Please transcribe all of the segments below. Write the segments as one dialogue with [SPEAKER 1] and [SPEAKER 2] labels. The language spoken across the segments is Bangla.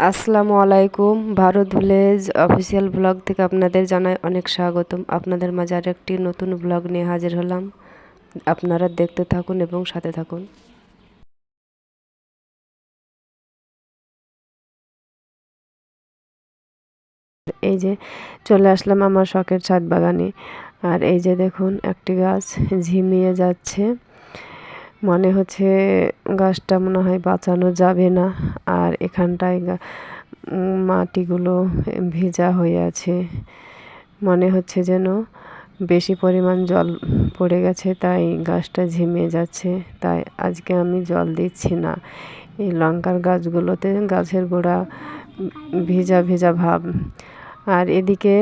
[SPEAKER 1] আসসালামু আলাইকুম। ভারত ভিলেজ অফিসিয়াল ব্লগ থেকে আপনাদের জানাই অনেক স্বাগতম। আপনাদের মাঝে আর একটি নতুন ব্লগ নিয়ে হাজির হলাম। আপনারা দেখতে থাকুন এবং সাথে থাকুন। এই যে চলে আসলাম আমার শখের ছাদ বাগানে। আর এই যে দেখুন, একটি গাছ ঝিমিয়ে যাচ্ছে। মনে হচ্ছে গাছটা মনে হয় বাঁচানো যাবে না। আর এখানটায় মাটিগুলো ভেজা হয়ে আছে। মনে হচ্ছে যেন বেশি পরিমাণ জল পড়ে গেছে, তাই গাছটা ঝিমিয়ে যাচ্ছে। তাই আজকে আমি জল দিচ্ছি না। এই লঙ্কার গাছগুলোতে গাছের গোড়া ভেজা ভেজা ভাব। আর এদিকে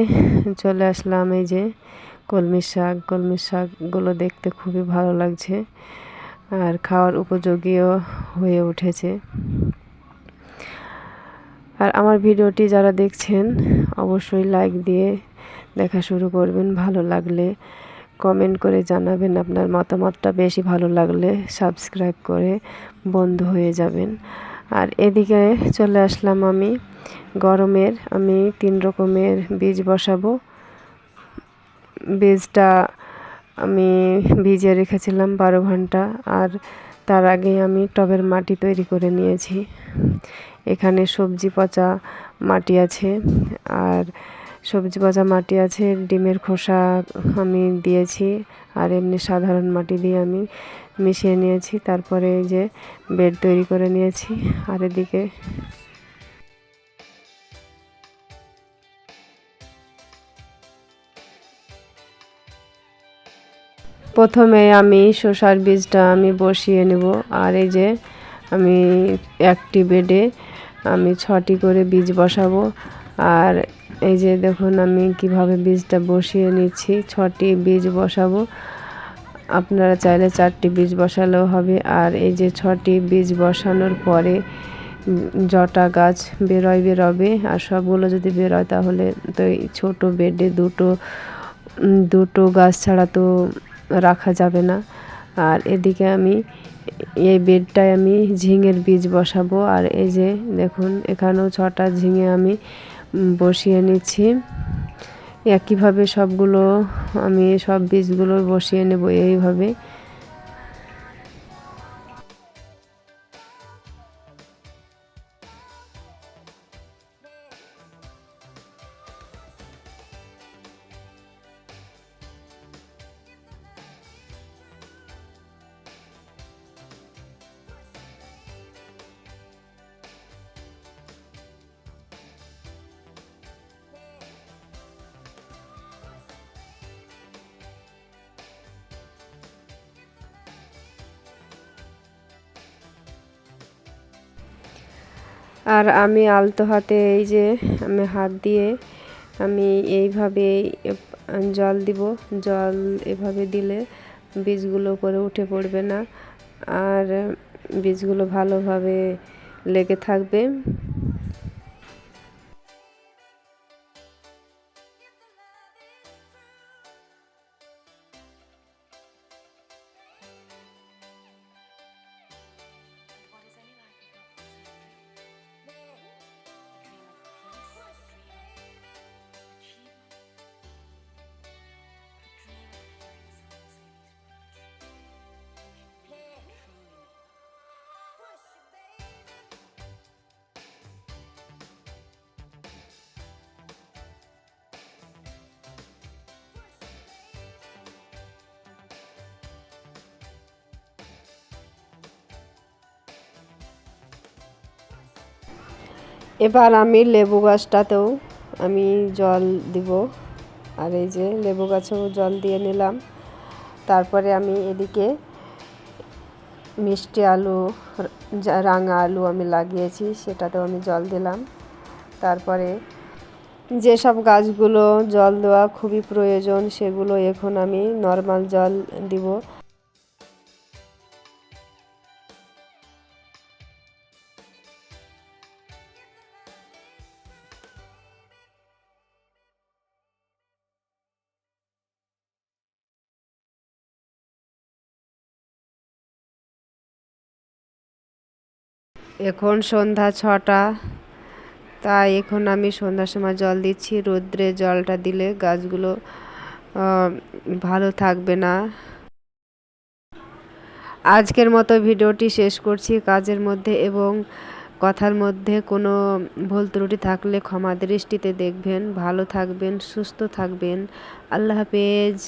[SPEAKER 1] চলে আসলাম এই যে কলমি শাক। কলমি শাকগুলো দেখতে খুবই ভালো লাগছে। আর খাওয়ার উপযোগীও হয়ে উঠেছে। আর আমার ভিডিওটি যারা দেখছেন, অবশ্যই লাইক দিয়ে দেখা শুরু করবেন। ভালো লাগলে কমেন্ট করে জানাবেন আপনার মতামতটা। বেশি ভালো লাগলে সাবস্ক্রাইব করে বন্ধু হয়ে যাবেন। আর এদিকে চলে আসলাম আমি। গরমের আমি তিন রকমের বীজ বসাবো। বীজটা আমি ভিজিয়ে রেখেছিলাম বারো ঘণ্টা আর তার আগে আমি টবের মাটি তৈরি করে নিয়েছি। এখানে সবজি পচা মাটি আছে আর সবজি পচা মাটি আছে, ডিমের খোসা আমি দিয়েছি আর এমনি সাধারণ মাটি দিয়ে আমি মিশিয়ে নিয়েছি। তারপরে এই যে বেড তৈরি করে নিয়েছি আর এদিকে প্রথমে আমি শসার বীজটা আমি বসিয়ে নেব, আর এই যে আমি একটি বেডে আমি ছটি করে বীজ বসাবো। আর এই যে দেখুন আমি কীভাবে বীজটা বসিয়ে নিচ্ছি, ছটি বীজ বসাবো। আপনারা চাইলে চারটি বীজ বসালেও হবে। আর এই যে ছটি বীজ বসানোর পরে জটা গাছ বেরোয় বেরোবে, আর সবগুলো যদি বেরোয় তাহলে তো এই ছোটো বেডে দুটো দুটো গাছ ছাড়া তো রাখা যাবে না। আর এদিকে আমি এই বেডটায় আমি ঝিঙের বীজ বসাবো। আর এই যে দেখুন, এখানেও ছটা ঝিঙে আমি বসিয়ে নিচ্ছি। একইভাবে সবগুলো আমি সব বীজগুলো বসিয়ে নেব এইভাবে। আর আমি আলতো হাতে এই যে আমি হাত দিয়ে আমি এইভাবে জল দিব। জল এভাবে দিলে বীজগুলো করে উঠে পড়বে না। আর বীজগুলো ভালোভাবে লেগে থাকবে। এবার আমি লেবু গাছটাতেও আমি জল দিব। আর এই যে লেবু গাছেও জল দিয়ে নিলাম। তারপরে আমি এদিকে মিষ্টি আলু রাঙা আলু আমি লাগিয়েছি, সেটাতেও আমি জল দিলাম। তারপরে যেসব গাছগুলো জল দেওয়া খুবই প্রয়োজন, সেগুলো এখন আমি নর্মাল জল দিব। এখন সন্ধ্যা ছটা, তাই এখন আমি সন্ধ্যার সময় জল দিচ্ছি। রোদ্রে জলটা দিলে গাছগুলো ভালো থাকবে না। আজকের মতো ভিডিওটি শেষ করছি কাজের মধ্যে এবং কথার মধ্যে কোনো ভুল ত্রুটি থাকলে ক্ষমা দৃষ্টিতে দেখবেন। ভালো থাকবেন, সুস্থ থাকবেন। আল্লাহ হাফেজ।